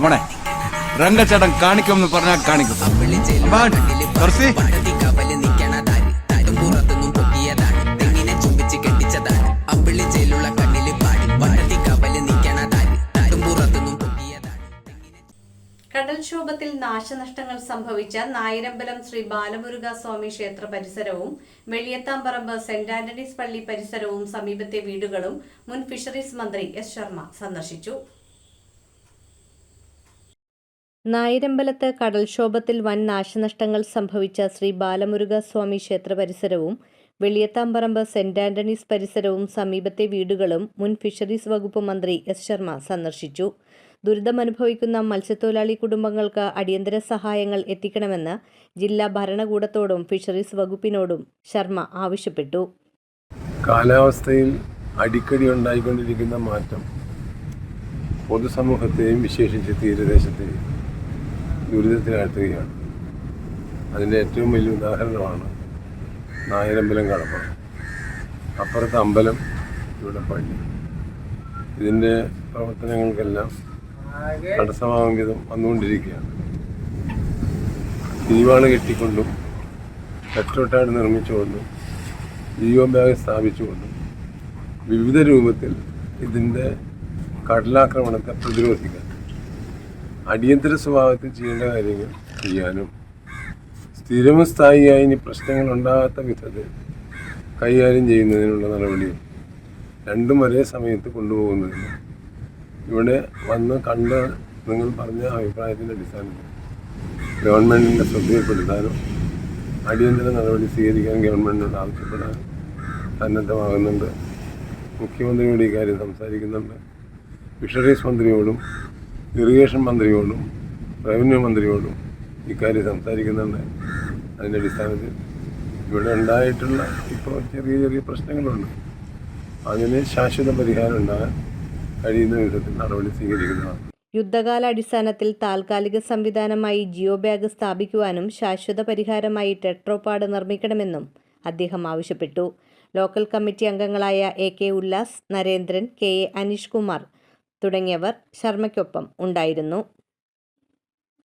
മോനെ രംഗച്ചേട്ടൻ കാണിക്കുമെന്ന് പറഞ്ഞാൽ കാണിക്കും. പൊക്കിയതാണ് കടൽക്ഷോഭത്തിൽ നാശനഷ്ടങ്ങൾ സംഭവിച്ച നായരമ്പലം ശ്രീ ബാലമുരുക സ്വാമി ക്ഷേത്ര പരിസരവും വെളിയത്താമ്പറമ്പ് സെന്റ് ആന്റണീസ് പള്ളി പരിസരവും സമീപത്തെ വീടുകളും മുൻ ഫിഷറീസ് മന്ത്രി എസ് ശർമ്മ സന്ദർശിച്ചു. നായരമ്പലത്ത് കടൽക്ഷോഭത്തിൽ വൻ നാശനഷ്ടങ്ങൾ സംഭവിച്ച ശ്രീ ബാലമുരുക സ്വാമി ക്ഷേത്ര പരിസരവും വെളിയത്താമ്പറമ്പ് സെന്റ് ആന്റണീസ് പരിസരവും സമീപത്തെ വീടുകളും മുൻ ഫിഷറീസ് വകുപ്പ് മന്ത്രി എസ് ശർമ്മ സന്ദർശിച്ചു. ദുരിതമനുഭവിക്കുന്ന മത്സ്യത്തൊഴിലാളി കുടുംബങ്ങൾക്ക് അടിയന്തര സഹായങ്ങൾ എത്തിക്കണമെന്ന് ജില്ലാ ഭരണകൂടത്തോടും ഫിഷറീസ് വകുപ്പിനോടും ശർമ്മ ആവശ്യപ്പെട്ടു. കാലാവസ്ഥയിൽ അടിക്കടി ഉണ്ടായിക്കൊണ്ടിരിക്കുന്ന മാറ്റം പൊതുസമൂഹത്തെയും വിശേഷിച്ച് തീരദേശത്തെയും ദുരിതത്തിലാഴ്ത്തുകയാണ് അതിന്റെ ഏറ്റവും വലിയ ഉദാഹരണമാണ് നായരമ്പലം കടപ്പ. അപ്പുറത്തെ അമ്പലം ഇവിടെ പള്ളി. ഇതിന്റെ പ്രവർത്തനങ്ങൾക്കെല്ലാം തടസ്സമാകും വന്നുകൊണ്ടിരിക്കുകയാണ്. തിരിവാണ് കെട്ടിക്കൊണ്ടും കച്ചവട്ടാട് നിർമ്മിച്ചുകൊണ്ടും ജിയോ ബാഗ് സ്ഥാപിച്ചുകൊണ്ടും വിവിധ രൂപത്തിൽ ഇതിന്റെ കടലാക്രമണത്തെ പ്രതിരോധിക്കാൻ അടിയന്തര സ്വഭാവത്തിൽ ചെയ്യേണ്ട കാര്യങ്ങൾ ചെയ്യാനും സ്ഥിരവും സ്ഥായിയായി ഇനി പ്രശ്നങ്ങൾ ഉണ്ടാകാത്ത വിധത്തിൽ കൈകാര്യം ചെയ്യുന്നതിനുള്ള നടപടിയും രണ്ടും ഒരേ സമയത്ത് കൊണ്ടുപോകുന്നതിന് ഇവിടെ വന്ന് കണ്ട് നിങ്ങൾ പറഞ്ഞ അഭിപ്രായത്തിന്റെ അടിസ്ഥാനത്തിൽ ഗവൺമെന്റിന്റെ ശ്രദ്ധയിൽപ്പെടുത്താനും അടിയന്തര നടപടി സ്വീകരിക്കാൻ ഗവൺമെന്റിനോട് ആവശ്യപ്പെടാൻ സന്നദ്ധമാകുന്നുണ്ട്. മുഖ്യമന്ത്രിയോട് ഈ കാര്യം സംസാരിക്കുന്നുണ്ട്. ഫിഷറീസ് മന്ത്രിയോടും ഇറിഗേഷൻ മന്ത്രിയോടും റവന്യൂ മന്ത്രിയോടും ഇക്കാര്യം സംസാരിക്കുന്നുണ്ട്. അതിന്റെ അടിസ്ഥാനത്തിൽ ഇവിടെ ഉണ്ടായിട്ടുള്ള ഇപ്പോൾ ചെറിയ ചെറിയ പ്രശ്നങ്ങളുണ്ട്. അതിന് ശാശ്വത പരിഹാരം ഉണ്ടാകാൻ കഴിയുന്ന വിധത്തിൽ നടപടി സ്വീകരിക്കുന്നതാണ്. യുദ്ധകാലാടിസ്ഥാനത്തിൽ താൽക്കാലിക സംവിധാനമായി ജിയോ ബാഗ് സ്ഥാപിക്കുവാനും ശാശ്വത പരിഹാരമായി ടെട്രോപാഡ് നിർമ്മിക്കണമെന്നും അദ്ദേഹം ആവശ്യപ്പെട്ടു. ലോക്കൽ കമ്മിറ്റി അംഗങ്ങളായ A K Ullas Narendran K A Aneesh Kumar തുടങ്ങിയവർ ശർമ്മയ്ക്കൊപ്പം ഉണ്ടായിരുന്നു.